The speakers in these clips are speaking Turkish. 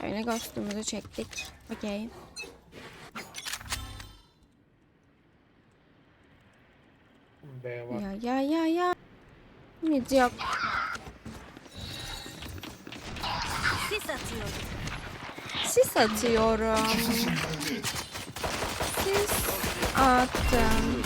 Şöyle ghost'umuzu çektik. Okey. B var. Ya ya ya ya. Mid yok. Sis atıyorum. Sis atıyorum. Sis attım.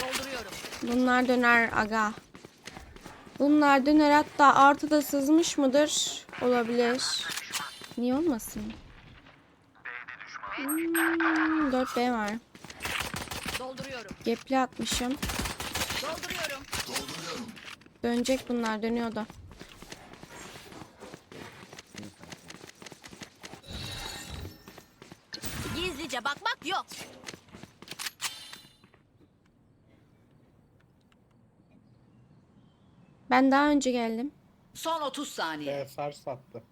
Dolduruyorum. Bunlar döner aga. Bunlar döner hatta artı da sızmış mıdır? Olabilir. Niye olmasın? Hmm, 4B var. Dolduruyorum. Gepli atmışım. Dolduruyorum. Dönecek bunlar dönüyordu. Gizlice bakmak yok. Ben daha önce geldim. Son 30 saniye. B sar sattı.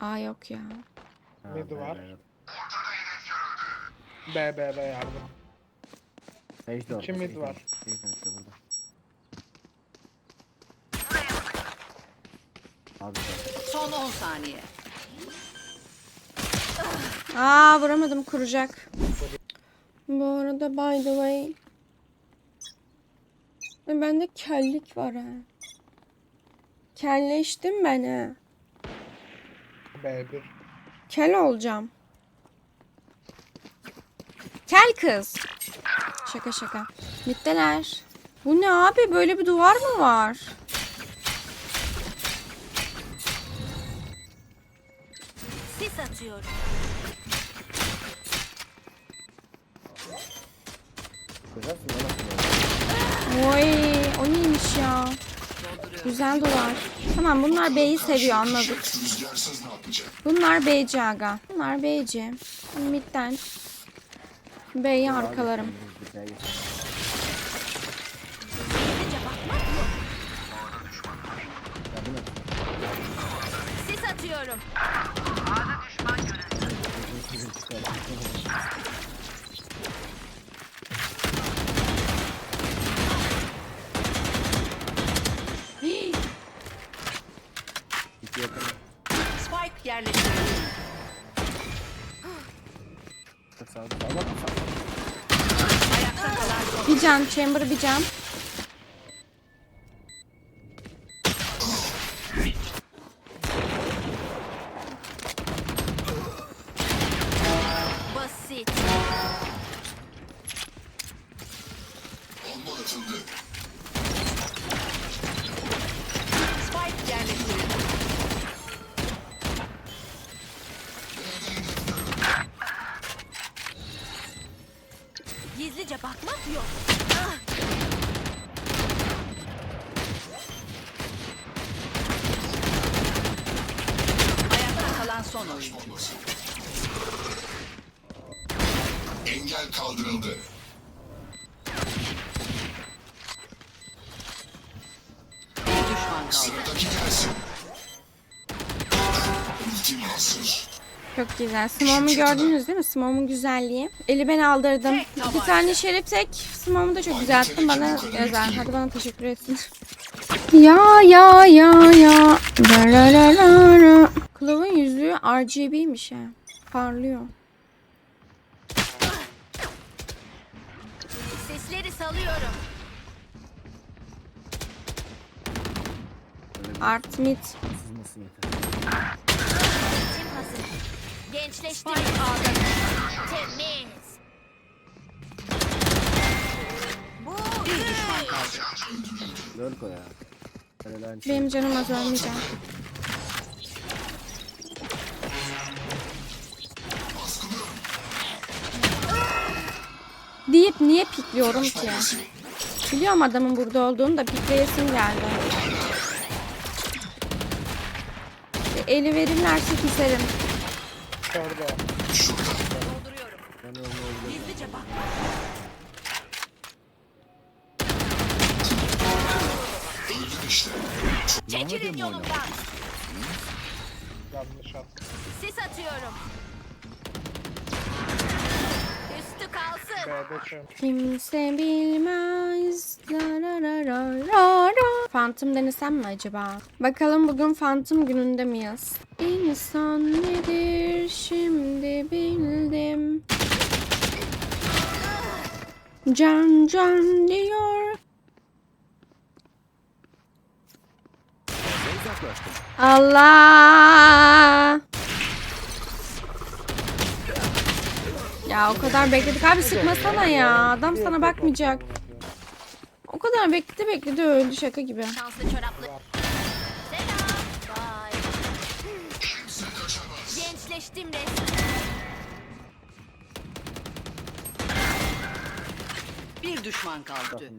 Aa yok ya. Mid var. B B B yardım. Sage de orada. İki mid Sage var. Sage de işte burada. Abi Son 10 saniye. Aa vuramadım kuracak. Bu arada by the way. E, Bende kellik var ha. Kelleştim ben ha. B1. Kel olacağım. Kel kız. Şaka şaka. Mitteler. Bu ne abi? Böyle bir duvar mı var? Sis atıyorum. Koyarsın bana Oy, o neymiş ya? Güzel duvar. Tamam bunlar B'yi seviyor anladık. Bunlar B'ci aga. Bunlar B'ci. Mid'den. B'yi arkalarım. Sis atıyorum. Bir can, chamber bir can. Engel kaldırıldı. Bir düşman kaldı. Sıradaki gelsin. Ultim hazır. Çok güzel. Smoke'umu gördünüz değil mi? Smoke'umun güzelliği. Eli ben aldırdım. Bir tane şerif tek. Smoke'umu da çok güzel attın. Bana özel. Hadi bana teşekkür etsin. ya ya ya ya. La la la la la. Clove'un yüzüğü RGB'ymiş ha. Parlıyor. Sesleri salıyorum. Art mid. Sızmasın yeter. Tim hazır. Gençleştim. Temiz. Bu kaldı. Lurk o ya. Lan şey. Benim canım az ölmeyeceğim. Deyip niye pikliyorum ki? Biliyorum adamın burada olduğunu da pikleyesim geldi. Bir Eli verirlerse keserim. İşte. Çekilin yolumdan. Yanlış attım. Sis atıyorum. Üstü kalsın. Kimse bilmez. La la la la la la. Phantom denesem mi acaba? Bakalım bugün Phantom gününde miyiz? İnsan nedir şimdi bildim. Can can diyor. Allah. Ya o kadar bekledik abi sıkmasana ya. Adam sana bakmayacak. O kadar bekledi bekledi öldü şaka gibi. Şanslı çoraplı. Selam. Vay. Gençleştim resmen. Bir düşman kaldı.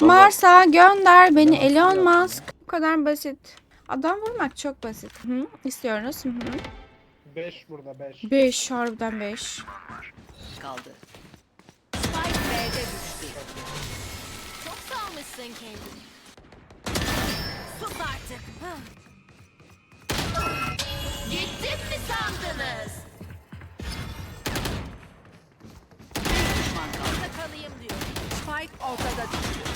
Mars'a gönder beni Elon Musk. Bu kadar basit. Adam vurmak çok basit. Hı, istiyoruz. Hı hı. 5 burada 5. 5 harbiden 5. kaldı. Spike B'de düştü. Çok salmışsın kendini. Sus artık. Hah. Gittim mi sandınız? Düşman kaldı. Kalayım diyor. Spike ortada düştü.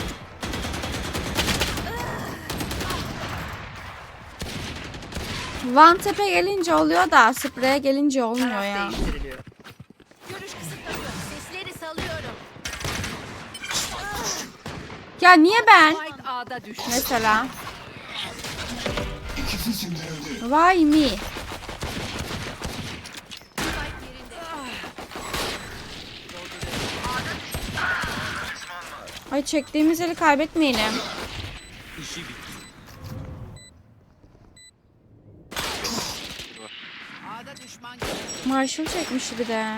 Van Tepe gelince oluyor da spreye gelince olmuyor Taraf ya. değiştiriliyor. Görüş kısıtlanıyor. Sesleri salıyorum. Ya niye ben? Spike A'da düştü. Mesela. Why me? Ay çektiğimiz eli kaybetmeyelim. A'da düşman görüldü. Marshall çekmiş bir de.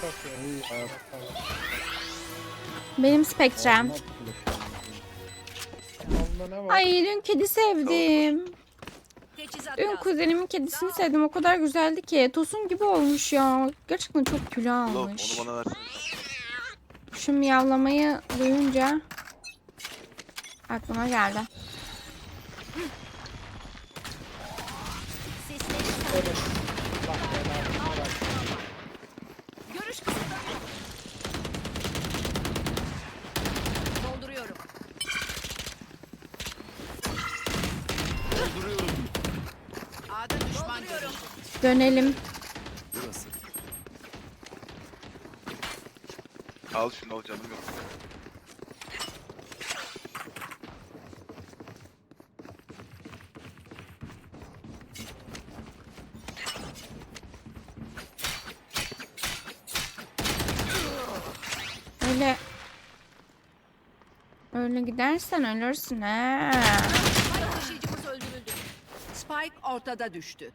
Çok iyi. Benim spektrem. Ay dün kedi sevdim. Dün kuzenimin kedisini sevdim. O kadar güzeldi ki. Tosun gibi olmuş ya. Gerçekten çok kilo almış. Şu miyavlamayı duyunca aklıma geldi. Görüş. Dolduruyorum. Görüldü. Dönelim. Al şunu al canım yok. Öyle öyle gidersen ölürsün ha. Spike taşıyıcımız öldürüldü. Spike ortada düştü.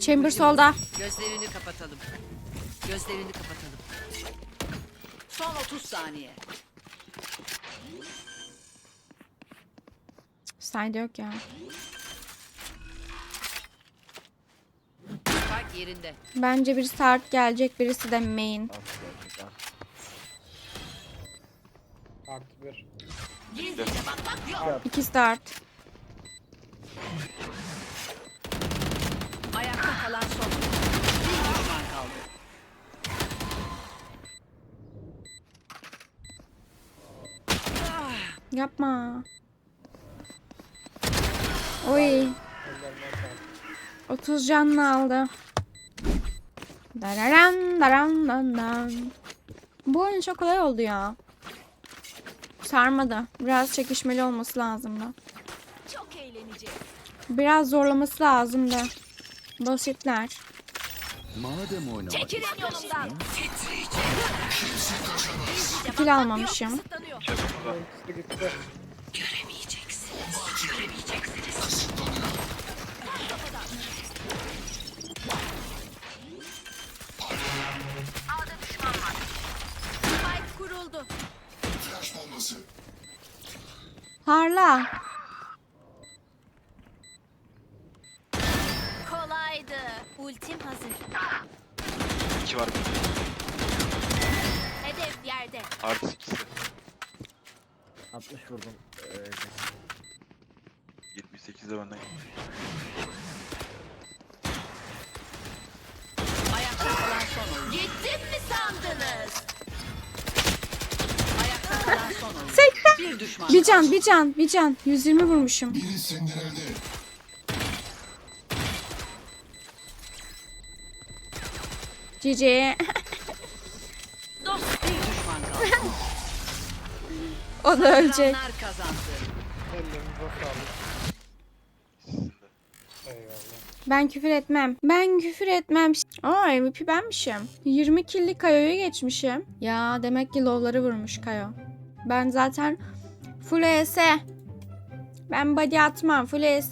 Chamber solda. Gözlerini kapatalım. Gözlerini kapatalım. Son 30 saniye. Side yok ya. Spike yerinde. Bence birisi start gelecek, birisi de main. Artık Artı 1. Gizlice bakmak yok. İki start. Ayakta kalan son. Bir düşman kaldı. Yapma. Oy. Ellerine sağlık. 30 canlı aldı. Dararan daran dan dan. Bu oyun çok kolay oldu ya. Sarmadı. Biraz çekişmeli olması lazımdı. Çok eğleneceğiz. Biraz zorlaması lazımdı. Basitler. Çekilin yolumdan. Kill almamışım. Kısıtlanıyor. Oha. Kolaydı. Ultim hazır. İki var. Hedef yerde. Artı ikisi. 60 vurdum. Ee, 78 de benden. Ayakta kalan son oyuncu. Gittim mi sandınız? Ayakta kalan son oyuncu. Sek düşman Bir can bir can bir can. 120 vurmuşum. Biri sindirildi. Cici. Bir düşman kaldı. o da ölecek. Kazanlar kazandı. Ellerinize sağlık. Eyvallah. Ben küfür etmem. Ben küfür etmem. Aa MVP benmişim. 20 killi Kayo'yu geçmişim. Ya demek ki low'ları vurmuş Kayo. Ben zaten full ES. Ben body atmam full ES.